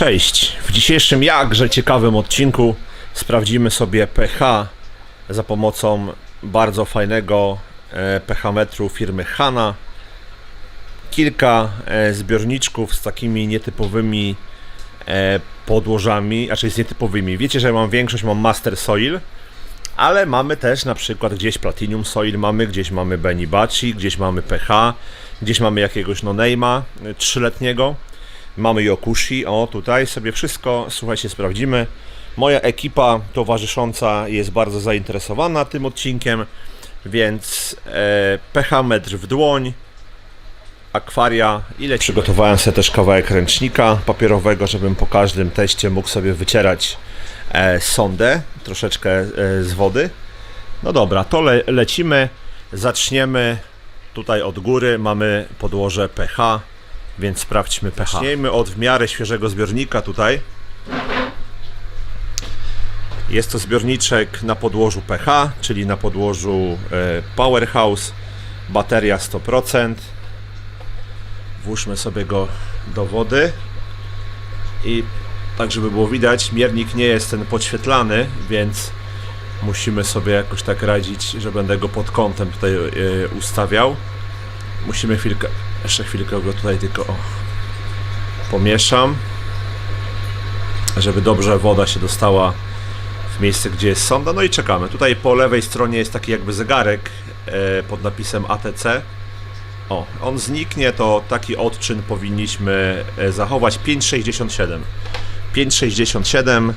Cześć! W dzisiejszym jakże ciekawym odcinku sprawdzimy sobie pH za pomocą bardzo fajnego e, pH metru firmy Hana. Kilka e, zbiorniczków z takimi nietypowymi e, podłożami, znaczy z nietypowymi. Wiecie, że mam większość, mam Master Soil, ale mamy też na przykład gdzieś Platinum Soil mamy, gdzieś mamy Benibaci, gdzieś mamy pH, gdzieś mamy jakiegoś no-name'a trzyletniego. Mamy Yokushi, o tutaj sobie wszystko, słuchajcie, sprawdzimy. Moja ekipa towarzysząca jest bardzo zainteresowana tym odcinkiem, więc e, pH metr w dłoń, akwaria ile Przygotowałem sobie też kawałek ręcznika papierowego, żebym po każdym teście mógł sobie wycierać e, sondę troszeczkę e, z wody. No dobra, to le, lecimy. Zaczniemy tutaj od góry. Mamy podłoże pH, więc sprawdźmy pH. Zacznijmy od w miarę świeżego zbiornika tutaj. Jest to zbiorniczek na podłożu pH, czyli na podłożu e, Powerhouse. Bateria 100%. Włóżmy sobie go do wody. I tak, żeby było widać, miernik nie jest ten podświetlany, więc musimy sobie jakoś tak radzić, że będę go pod kątem tutaj e, ustawiał. Musimy chwilkę, jeszcze chwilkę go tutaj tylko o, pomieszam, żeby dobrze woda się dostała w miejsce, gdzie jest sonda. No i czekamy. Tutaj po lewej stronie jest taki jakby zegarek e, pod napisem ATC. O, on zniknie, to taki odczyn powinniśmy e, zachować. 5,67. 5,67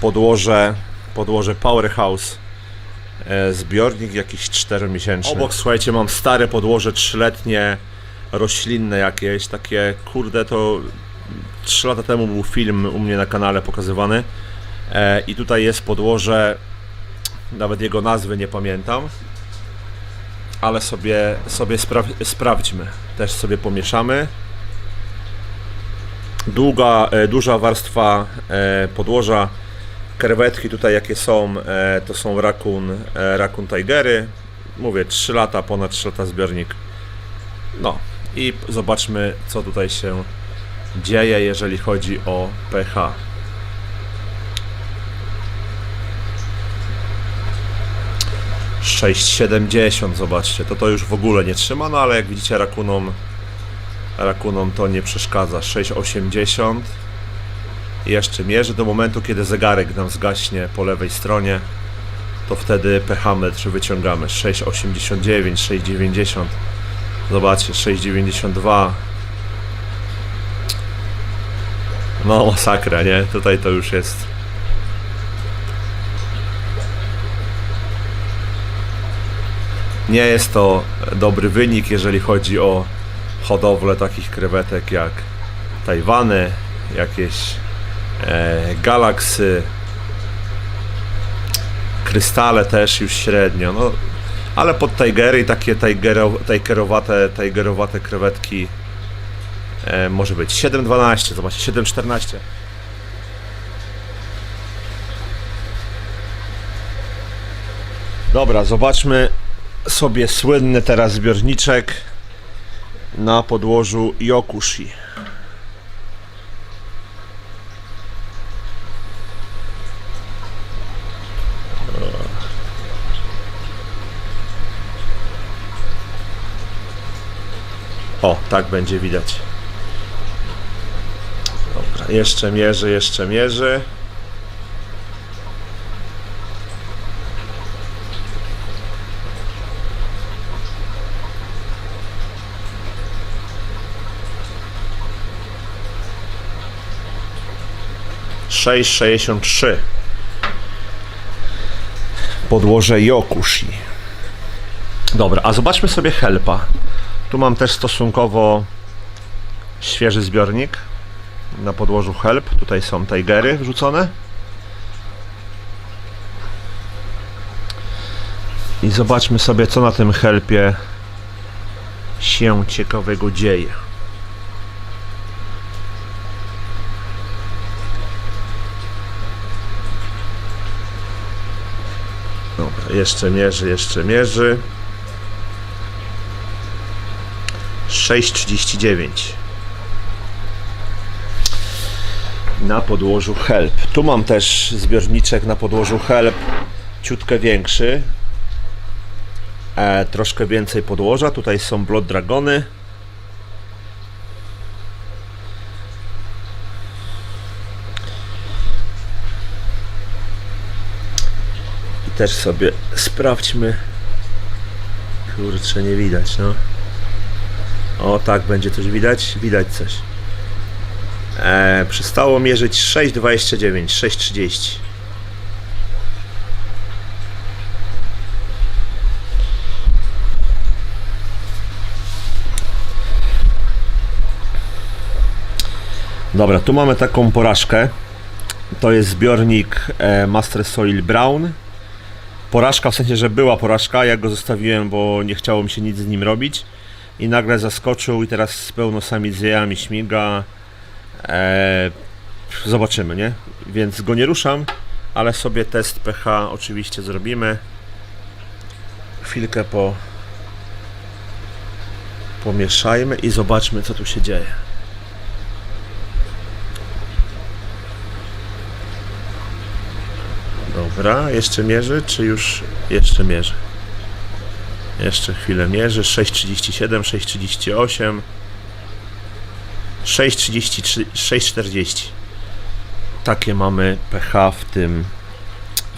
podłoże, podłoże Powerhouse e, zbiornik jakiś 4-miesięczny. Obok, słuchajcie, mam stare podłoże trzyletnie, roślinne jakieś, takie, kurde, to 3 lata temu był film u mnie na kanale pokazywany e, i tutaj jest podłoże, nawet jego nazwy nie pamiętam, ale sobie, sobie spra sprawdźmy. Też sobie pomieszamy. Długa, e, duża warstwa e, podłoża. Krewetki tutaj jakie są, e, to są Raccoon, e, Raccoon Tigery. Mówię, 3 lata, ponad 3 lata zbiornik. No i zobaczmy co tutaj się dzieje, jeżeli chodzi o pH. Sześć siedemdziesiąt, zobaczcie, to to już w ogóle nie trzyma, no ale jak widzicie rakunom rakunom to nie przeszkadza. 6,80 jeszcze mierzy do momentu, kiedy zegarek nam zgaśnie po lewej stronie, to wtedy pH metr wyciągamy. 6,89, 6,90 zobaczcie, 6,92 no masakra, nie? Tutaj to już jest. Nie jest to dobry wynik, jeżeli chodzi o hodowlę takich krewetek jak Tajwany, jakieś e, galaksy, krystale też już średnio, no, ale pod tigery takie tigero, krewetki e, może być 7,12, zobaczcie, 7,14. Dobra, zobaczmy sobie słynny teraz zbiorniczek na podłożu Yokushi. O, tak będzie widać. Dobra, jeszcze mierzy, jeszcze mierzy. Sześć sześćdziesiąt trzy. Podłoże Yokushi. Dobra, a zobaczmy sobie helpa. Tu mam też stosunkowo świeży zbiornik na podłożu help. Tutaj są tigery wrzucone. I zobaczmy sobie, co na tym helpie się ciekawego dzieje. Dobra, jeszcze mierzy, jeszcze mierzy. 6,39 na podłożu help. Tu mam też zbiorniczek na podłożu help, ciutkę większy. E, troszkę więcej podłoża. Tutaj są Blood Dragony. I też sobie sprawdźmy. Kurczę, nie widać, no. O, tak, będzie coś widać? Widać coś. E, przestało mierzyć 6,29, 6,30. Dobra, tu mamy taką porażkę. To jest zbiornik e, Master Soil Brown. Porażka w sensie, że była porażka. Ja go zostawiłem, bo nie chciało mi się nic z nim robić. I nagle zaskoczył i teraz z pełno sami z jajami śmiga. E, zobaczymy, nie? Więc go nie ruszam, ale sobie test pH oczywiście zrobimy. Chwilkę po pomieszajmy i zobaczmy co tu się dzieje. Dobra, jeszcze mierzy, czy już jeszcze mierzy? Jeszcze chwilę mierzy. 6,37, 6,38. 6,33, 6,40. Takie mamy pH w tym,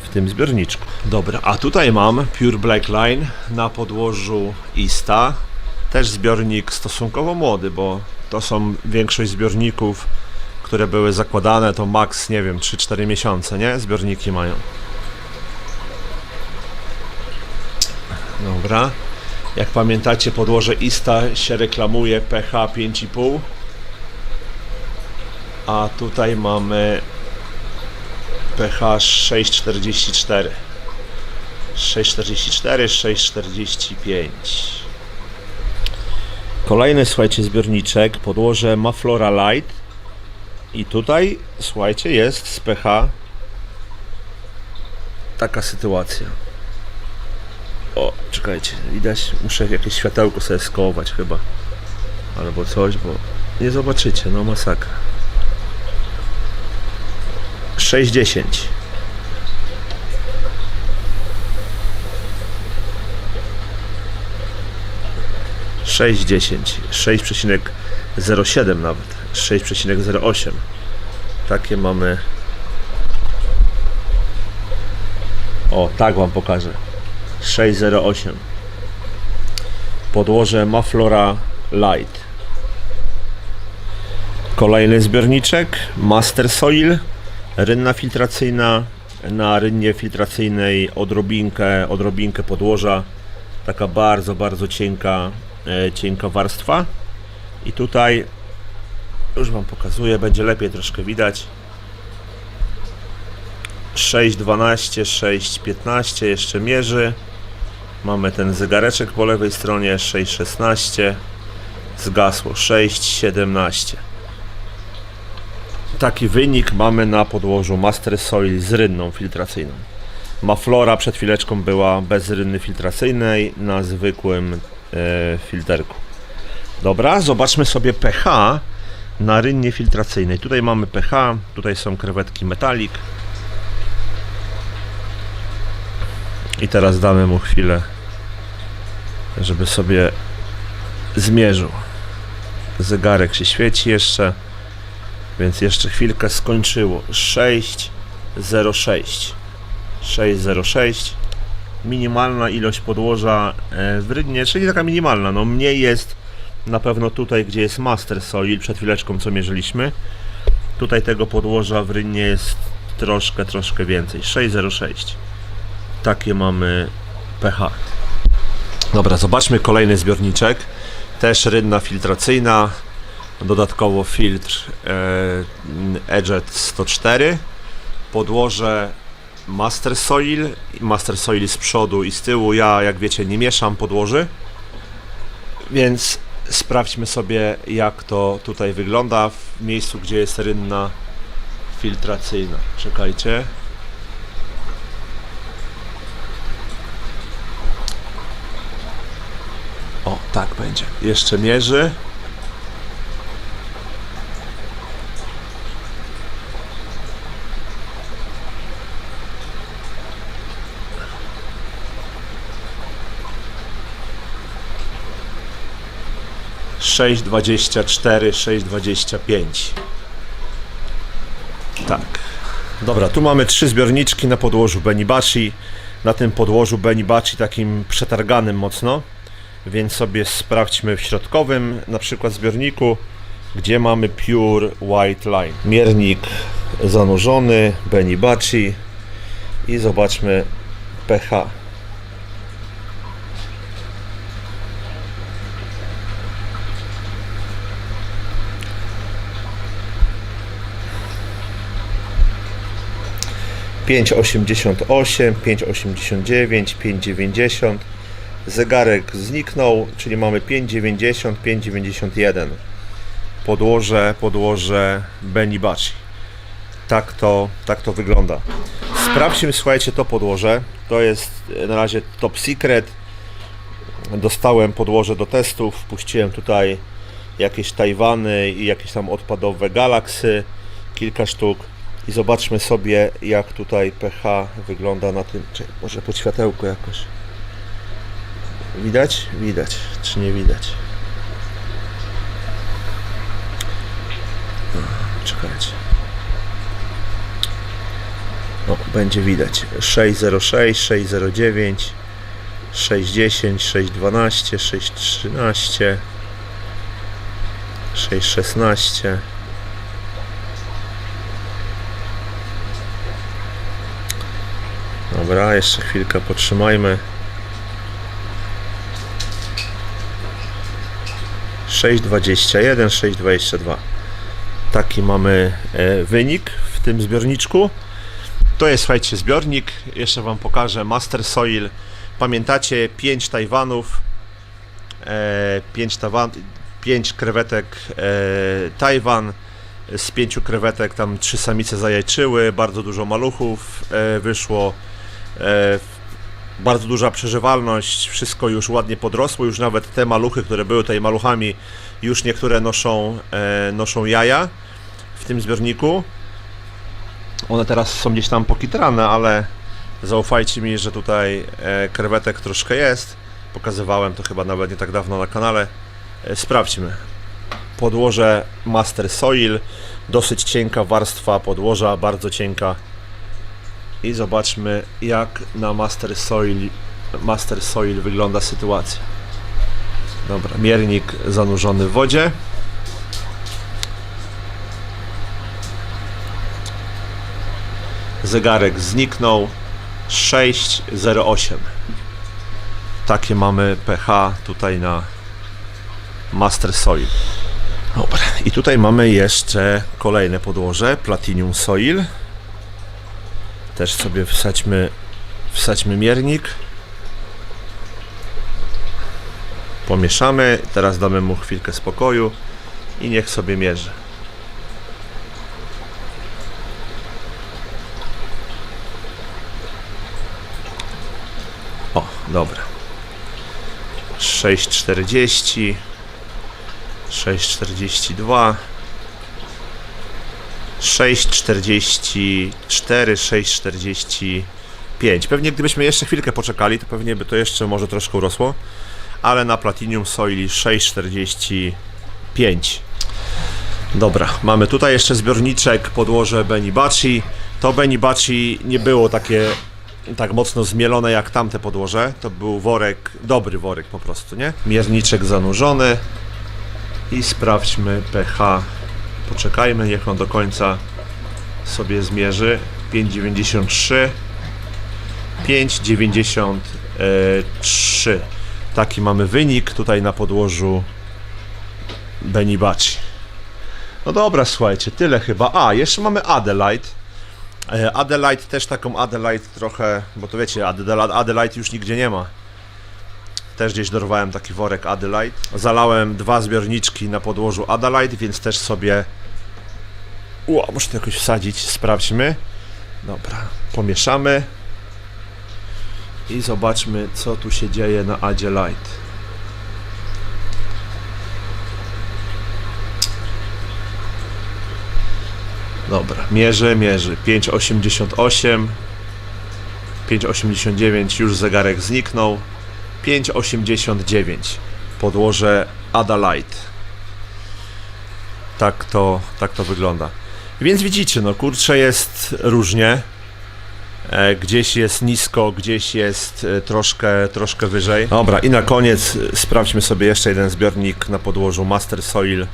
w tym zbiorniczku. Dobra, a tutaj mam Pure Black Line na podłożu Ista. Też zbiornik stosunkowo młody, bo to są większość zbiorników, które były zakładane, to max, nie wiem, 3-4 miesiące, nie? Zbiorniki mają. Dobra. Jak pamiętacie, podłoże ISTA się reklamuje pH 5,5. A tutaj mamy pH 6,44. 6,44, 6,45. Kolejny, słuchajcie, zbiorniczek, podłoże Maflora Light. I tutaj, słuchajcie, jest z pH taka sytuacja. O, czekajcie, widać, muszę jakieś światełko sobie skołować chyba. Albo coś, bo nie zobaczycie, no masakra. 6,10 6,10 6,07 nawet. 6,08 takie mamy. O tak wam pokażę 608 podłoże Maflora Light. Kolejny zbiorniczek Master Soil. Rynna filtracyjna. Na rynnie filtracyjnej odrobinkę, odrobinkę podłoża. Taka bardzo, bardzo cienka e, cienka warstwa. I tutaj już wam pokazuję, będzie lepiej troszkę widać. 6.12, 6.15 jeszcze mierzy. Mamy ten zegareczek po lewej stronie 6.16. Zgasło 6.17. Taki wynik mamy na podłożu Master Soil z rynną filtracyjną. Maflora przed chwileczką była bez rynny filtracyjnej na zwykłym e, filterku. Dobra, zobaczmy sobie pH na rynnie filtracyjnej. Tutaj mamy pH, tutaj są krewetki metalik. I teraz damy mu chwilę, żeby sobie zmierzył. Zegarek się świeci jeszcze, więc jeszcze chwilkę skończyło. 6,06. 6,06. Minimalna ilość podłoża e, w rydnie, czyli taka minimalna. No mniej jest na pewno tutaj, gdzie jest Master Soil, przed chwileczką co mierzyliśmy. Tutaj tego podłoża w rynnie jest troszkę, troszkę więcej. 6,06 takie mamy pH. Dobra, zobaczmy kolejny zbiorniczek. Też rynna filtracyjna. Dodatkowo filtr e, Edget 104. Podłoże Master Soil. Master Soil z przodu i z tyłu. Ja, jak wiecie, nie mieszam podłoży. Więc sprawdźmy sobie, jak to tutaj wygląda w miejscu, gdzie jest rynna filtracyjna. Czekajcie. Tak będzie. Jeszcze mierzy. Sześć dwadzieścia cztery, sześć dwadzieścia pięć. Tak. Dobra, tu mamy trzy zbiorniczki na podłożu Benibachi. Na tym podłożu Benibachi takim przetarganym mocno. Więc sobie sprawdźmy w środkowym, na przykład zbiorniku, gdzie mamy Pure White Line. Miernik zanurzony, Benibachi i zobaczmy pH. Pięć osiemdziesiąt osiem, pięć osiemdziesiąt dziewięć, pięć dziewięćdziesiąt. Zegarek zniknął, czyli mamy 5,90, 5,91. Podłoże, podłoże Benibachi. Tak to, tak to wygląda. Sprawdźmy, słuchajcie, to podłoże. To jest na razie top secret. Dostałem podłoże do testów. Wpuściłem tutaj jakieś Tajwany i jakieś tam odpadowe Galaxy. Kilka sztuk. I zobaczmy sobie, jak tutaj pH wygląda na tym. Czekaj, może pod światełko jakoś. Widać? Widać. Czy nie widać? A, Czekajcie. O, będzie widać. 606, 609, 610, 612, 613, 616. Dobra, jeszcze chwilkę potrzymajmy. 6,21, 6,22. Taki mamy e, wynik w tym zbiorniczku. To jest, słuchajcie, zbiornik. Jeszcze Wam pokażę Master Soil. Pamiętacie 5 Tajwanów, 5 Tajwan, 5 krewetek e, Tajwan. Z pięciu krewetek tam trzy samice zajajczyły, bardzo dużo maluchów e, wyszło. Bardzo duża przeżywalność, wszystko już ładnie podrosło, już nawet te maluchy, które były tutaj maluchami, już niektóre noszą, e, noszą jaja w tym zbiorniku. One teraz są gdzieś tam pokitrane, ale zaufajcie mi, że tutaj e, krewetek troszkę jest. Pokazywałem to chyba nawet nie tak dawno na kanale. E, sprawdźmy. Podłoże Master Soil, dosyć cienka warstwa podłoża, bardzo cienka i zobaczmy jak na Master Soil, Master Soil wygląda sytuacja. Dobra, miernik zanurzony w wodzie. Zegarek zniknął 608. Takie mamy pH tutaj na Master Soil. Dobra, i tutaj mamy jeszcze kolejne podłoże Platinum Soil. Też sobie wsadźmy, wsadźmy miernik. Pomieszamy. Teraz damy mu chwilkę spokoju i niech sobie mierzy. O, dobra. 6,40 6,42 6,44, 6,45. Pewnie gdybyśmy jeszcze chwilkę poczekali, to pewnie by to jeszcze może troszkę urosło. Ale na Platinum Soili 6,45. Dobra, mamy tutaj jeszcze zbiorniczek, podłoże Benibachi. To Benibachi nie było takie tak mocno zmielone jak tamte podłoże. To był worek, dobry worek po prostu, nie? Mierniczek zanurzony. I sprawdźmy pH Poczekajmy, niech on do końca sobie zmierzy. 5,93 5,93 Taki mamy wynik tutaj na podłożu Benibachi. No dobra, słuchajcie, tyle chyba. A, jeszcze mamy Adelaide. E, Adelaide też taką Adelaide trochę, bo to wiecie, Adelaide już nigdzie nie ma. Też gdzieś dorwałem taki worek Adelaide. Zalałem dwa zbiorniczki na podłożu Adelaide, więc też sobie... Ua, muszę to jakoś wsadzić, sprawdźmy. Dobra, pomieszamy. I zobaczmy, co tu się dzieje na Adelaide. Dobra, mierzy, mierzy. 5,88 5,89 już zegarek zniknął 5,89 podłoże Adalite tak to, tak to wygląda. Więc widzicie, no kurczę jest różnie. E, Gdzieś jest nisko, gdzieś jest e, troszkę, troszkę wyżej. Dobra, i na koniec e, sprawdźmy sobie jeszcze jeden zbiornik na podłożu Master Soil.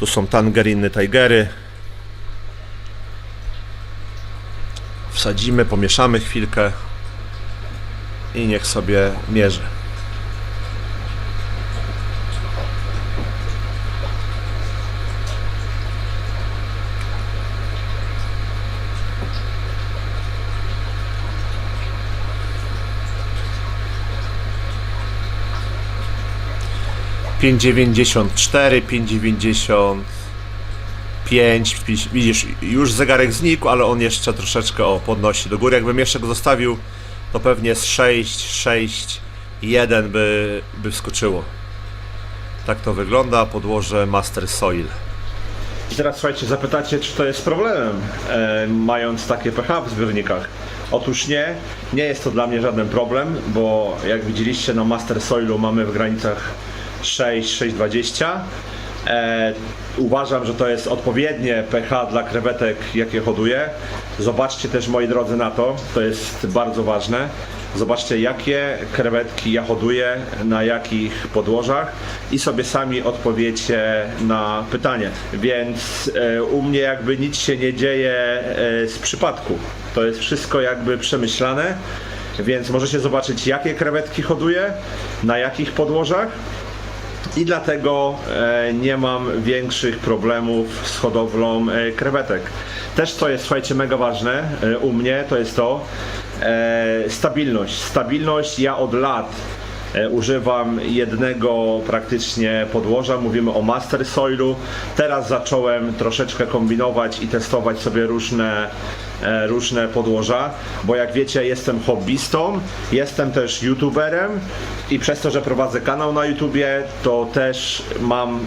Tu są tangeriny, tigery. Wsadzimy, pomieszamy chwilkę i niech sobie mierzy. Pięć dziewięćdziesiąt cztery, pięć dziewięćdziesiąt pięć. Widzisz, już zegarek znikł, ale on jeszcze troszeczkę o podnosi do góry. Jakbym jeszcze go zostawił, to pewnie z 6, 6, 1 by, by wskoczyło. Tak to wygląda, podłoże Master Soil. I teraz słuchajcie, zapytacie, czy to jest problemem, e, mając takie pH w zbiornikach. Otóż nie, nie jest to dla mnie żaden problem, bo jak widzieliście na Master Soilu mamy w granicach 6, 6,20. E, uważam, że to jest odpowiednie pH dla krewetek, jakie hoduję. Zobaczcie też, moi drodzy, na to, to jest bardzo ważne. Zobaczcie, jakie krewetki ja hoduję, na jakich podłożach i sobie sami odpowiecie na pytanie. Więc e, u mnie jakby nic się nie dzieje e, z przypadku. To jest wszystko jakby przemyślane, więc możecie zobaczyć, jakie krewetki hoduję, na jakich podłożach i dlatego e, nie mam większych problemów z hodowlą e, krewetek. Też co jest, słuchajcie, mega ważne e, u mnie, to jest to stabilność. Stabilność ja od lat używam jednego praktycznie podłoża, mówimy o master soilu. Teraz zacząłem troszeczkę kombinować i testować sobie różne różne podłoża, bo jak wiecie jestem hobbystą, jestem też youtuberem i przez to, że prowadzę kanał na YouTubie, to też mam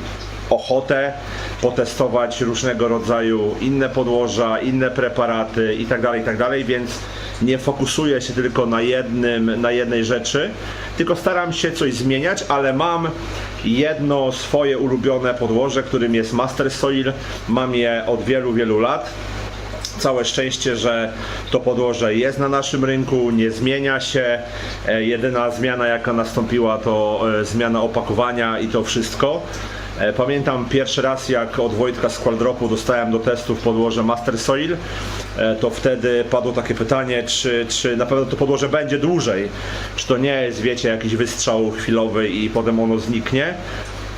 ochotę potestować różnego rodzaju inne podłoża, inne preparaty itd., itd., więc nie fokusuję się tylko na jednym, na jednej rzeczy, tylko staram się coś zmieniać, ale mam jedno swoje ulubione podłoże, którym jest Master Soil. Mam je od wielu, wielu lat całe szczęście, że to podłoże jest na naszym rynku, nie zmienia się. E, Jedyna zmiana jaka nastąpiła to e, zmiana opakowania i to wszystko. E, Pamiętam pierwszy raz jak od Wojtka z Qualdropu dostałem do testów podłoże Master Soil, to wtedy padło takie pytanie, czy, czy na pewno to podłoże będzie dłużej, czy to nie jest, wiecie, jakiś wystrzał chwilowy i potem ono zniknie.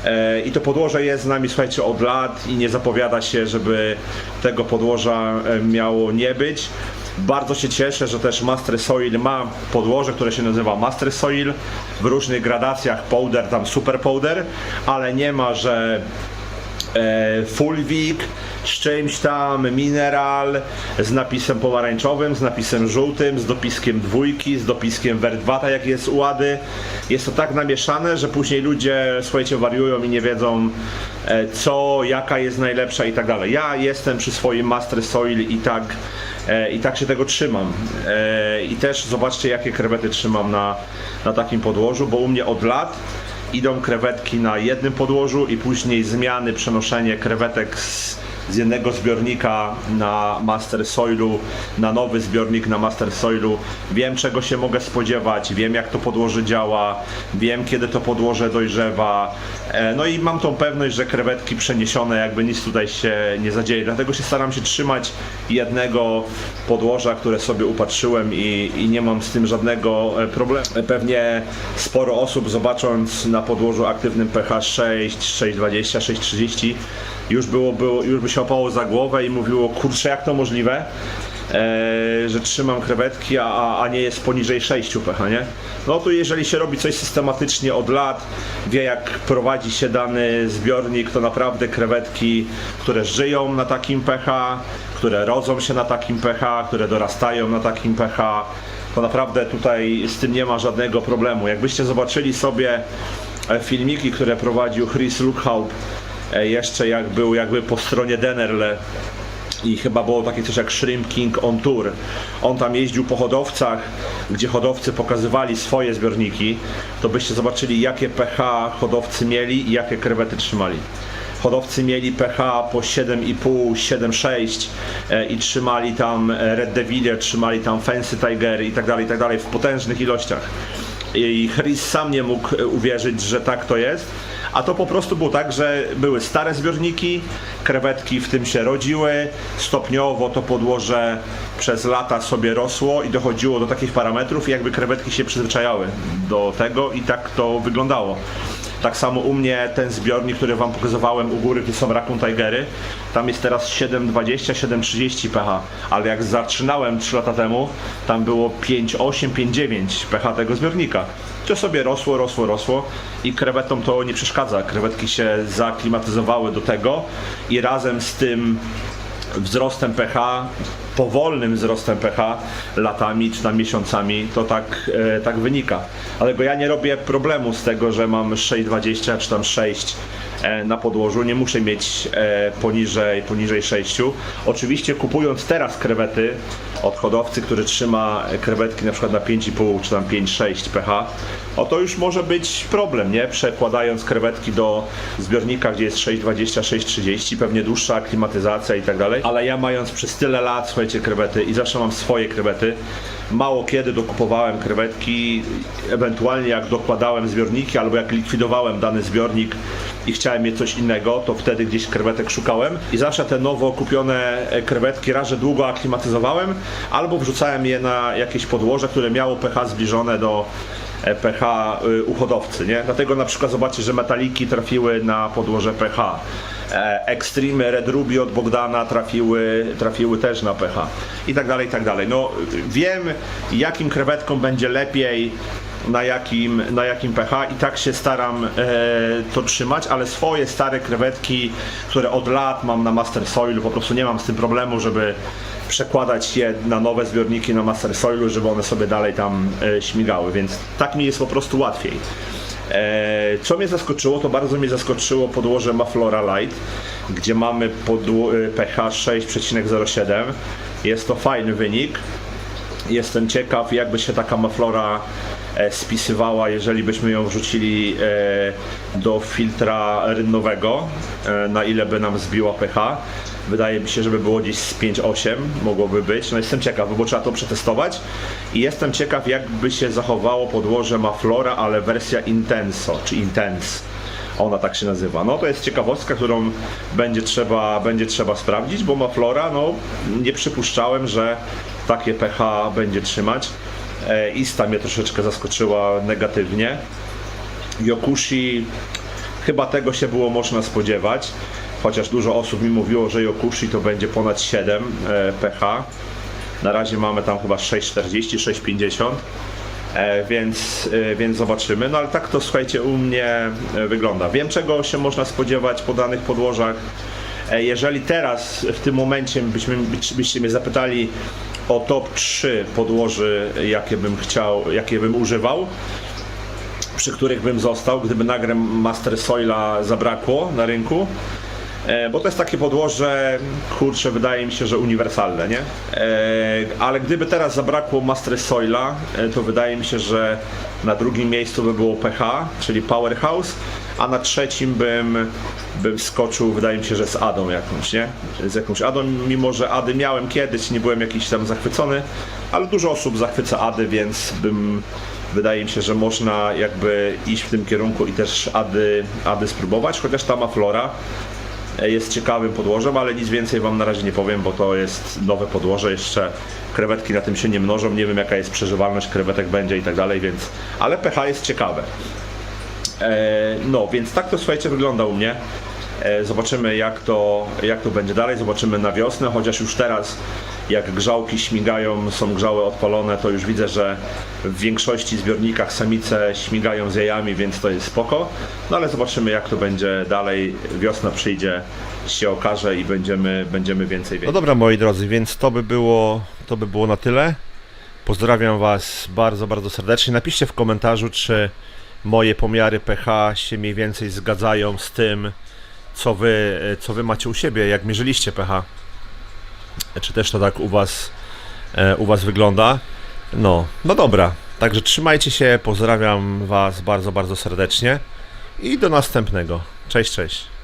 E, I to podłoże jest z nami, słuchajcie, od lat i nie zapowiada się, żeby tego podłoża e, miało nie być. Bardzo się cieszę, że też Master Soil ma podłoże, które się nazywa Master Soil w różnych gradacjach powder, tam super powder, ale nie ma, że e, Fulvik z czymś tam, mineral z napisem pomarańczowym, z napisem żółtym, z dopiskiem dwójki, z dopiskiem Wertwata, jak jest u Łady. Jest to tak namieszane, że później ludzie, słuchajcie, wariują i nie wiedzą e, co, jaka jest najlepsza i tak dalej. Ja jestem przy swoim Master Soil i tak, e, i tak się tego trzymam. E, I też zobaczcie, jakie krewety trzymam na, na takim podłożu, bo u mnie od lat idą krewetki na jednym podłożu i później zmiany, przenoszenie krewetek z, z jednego zbiornika na Master Soilu, na nowy zbiornik na Master Soilu. Wiem czego się mogę spodziewać, wiem jak to podłoże działa, wiem kiedy to podłoże dojrzewa. E, No i mam tą pewność, że krewetki przeniesione jakby nic tutaj się nie zadzieje. Dlatego się staram się trzymać jednego podłoża, które sobie upatrzyłem i, i nie mam z tym żadnego e, problemu. Pewnie sporo osób zobacząc na podłożu aktywnym pH 6, 6,20, 6,30 już było, było, już by się opało za głowę i mówiło, kurczę, jak to możliwe, e, że trzymam krewetki, a, a, nie jest poniżej 6 pH, nie? No to jeżeli się robi coś systematycznie od lat, wie jak prowadzi się dany zbiornik, to naprawdę krewetki, które żyją na takim pH, które rodzą się na takim pH, które dorastają na takim pH, to naprawdę tutaj z tym nie ma żadnego problemu. Jakbyście zobaczyli sobie e, filmiki, które prowadził Chris Lookhaup, e, jeszcze jak był jakby po stronie Denerle i chyba było takie coś jak Shrimp King on Tour. On tam jeździł po hodowcach, gdzie hodowcy pokazywali swoje zbiorniki, to byście zobaczyli jakie pH hodowcy mieli i jakie krewety trzymali. hodowcy mieli pH po 7,5, 7,6 e, i trzymali tam e, Red Devile, trzymali tam Fancy Tiger i tak dalej, i tak dalej w potężnych ilościach. I Chris sam nie mógł e, uwierzyć, że tak to jest. A to po prostu było tak, że były stare zbiorniki, krewetki w tym się rodziły, stopniowo to podłoże przez lata sobie rosło i dochodziło do takich parametrów, jakby krewetki się przyzwyczajały do tego i tak to wyglądało. Tak samo u mnie ten zbiornik, który wam pokazywałem u góry, gdzie są Raccoon Tigery, tam jest teraz 7,20, 7,30 pH, ale jak zaczynałem 3 lata temu, tam było 5,8, 5,9 pH tego zbiornika. To sobie rosło, rosło, rosło i krewetom to nie przeszkadza. Krewetki się zaklimatyzowały do tego i razem z tym wzrostem pH, powolnym wzrostem pH latami czy tam miesiącami, to tak, e, tak wynika. Dlatego ja nie robię problemu z tego, że mam 6,20 czy tam 6 e, na podłożu, nie muszę mieć e, poniżej, poniżej 6. Oczywiście kupując teraz krewety od hodowcy, który trzyma krewetki na przykład na 5,5 czy tam 5,6 pH, o to już może być problem, nie? Przekładając krewetki do zbiornika, gdzie jest 6,20, 6,30, pewnie dłuższa aklimatyzacja i tak dalej. Ale ja mając przez tyle lat, słuchajcie, krewety i zawsze mam swoje krewety, mało kiedy dokupowałem krewetki, ewentualnie jak dokładałem zbiorniki albo jak likwidowałem dany zbiornik i chciałem mieć coś innego, to wtedy gdzieś krewetek szukałem i zawsze te nowo kupione e, krewetki raz, że długo aklimatyzowałem albo wrzucałem je na jakieś podłoże, które miało pH zbliżone do pH y, u hodowcy, nie? Dlatego na przykład zobaczcie, że metaliki trafiły na podłoże pH. E, Extreme Red Ruby od Bogdana trafiły, trafiły też na pH i tak dalej, i tak dalej. No wiem jakim krewetkom będzie lepiej na jakim, na jakim pH i tak się staram e, to trzymać, ale swoje stare krewetki, które od lat mam na Master Soilu, po prostu nie mam z tym problemu, żeby przekładać je na nowe zbiorniki na Master Soilu, żeby one sobie dalej tam e, śmigały, więc tak mi jest po prostu łatwiej. E, Co mnie zaskoczyło, to bardzo mnie zaskoczyło podłoże Maflora Light, gdzie mamy e, pH 6,07. Jest to fajny wynik. Jestem ciekaw, jakby się taka maflora spisywała, jeżeli byśmy ją wrzucili e, do filtra rynnowego, e, na ile by nam zbiła pH. Wydaje mi się, żeby było gdzieś z 5,8 mogłoby być. No jestem ciekaw, bo trzeba to przetestować. I jestem ciekaw, jakby się zachowało podłoże Maflora, ale wersja Intenso, czy Intense. Ona tak się nazywa. No to jest ciekawostka, którą będzie trzeba, będzie trzeba sprawdzić, bo Maflora, no nie przypuszczałem, że takie pH będzie trzymać. E, Ista mnie troszeczkę zaskoczyła negatywnie. Yokushi, chyba tego się było można spodziewać. Chociaż dużo osób mi mówiło, że Yokushi to będzie ponad 7 e, pH. Na razie mamy tam chyba 6,40, 6,50. E, więc, więc zobaczymy. No ale tak to słuchajcie u mnie wygląda. Wiem czego się można spodziewać po danych podłożach. Jeżeli teraz w tym momencie byśmy, byś- byście mnie zapytali o top 3 podłoży, jakie bym chciał, jakie bym używał, przy których bym został, gdyby nagle Master Soila zabrakło na rynku. E, Bo to jest takie podłoże, kurczę, wydaje mi się, że uniwersalne, nie? E, Ale gdyby teraz zabrakło Master Soila, e, to wydaje mi się, że na drugim miejscu by było PH, czyli Powerhouse, a na trzecim bym, bym skoczył, wydaje mi się, że z Adą jakąś, nie? Z jakąś Adą, mimo że Ady miałem kiedyś, nie byłem jakiś tam zachwycony, ale dużo osób zachwyca Ady, więc bym wydaje mi się, że można jakby iść w tym kierunku i też Ady, Ady spróbować, chociaż ta Maflora e, jest ciekawym podłożem, ale nic więcej Wam na razie nie powiem, bo to jest nowe podłoże, jeszcze krewetki na tym się nie mnożą, nie wiem jaka jest przeżywalność krewetek będzie i tak dalej, więc, ale pH jest ciekawe. E, No, więc tak to słuchajcie wygląda u mnie. E, Zobaczymy jak to, jak to będzie dalej, zobaczymy na wiosnę, chociaż już teraz jak grzałki śmigają, są grzałe odpalone, to już widzę, że w większości zbiornikach samice śmigają z jajami, więc to jest spoko. No ale zobaczymy jak to będzie dalej, wiosna przyjdzie, się okaże i będziemy, będziemy więcej wiedzieć. No dobra moi drodzy, więc to by było, to by było na tyle. Pozdrawiam Was bardzo, bardzo serdecznie. Napiszcie w komentarzu, czy moje pomiary pH się mniej więcej zgadzają z tym, co wy, co wy macie u siebie, jak mierzyliście pH. Czy też to tak u Was, e, u was wygląda? No, no dobra. Także trzymajcie się, pozdrawiam Was bardzo, bardzo serdecznie i do następnego. Cześć, cześć.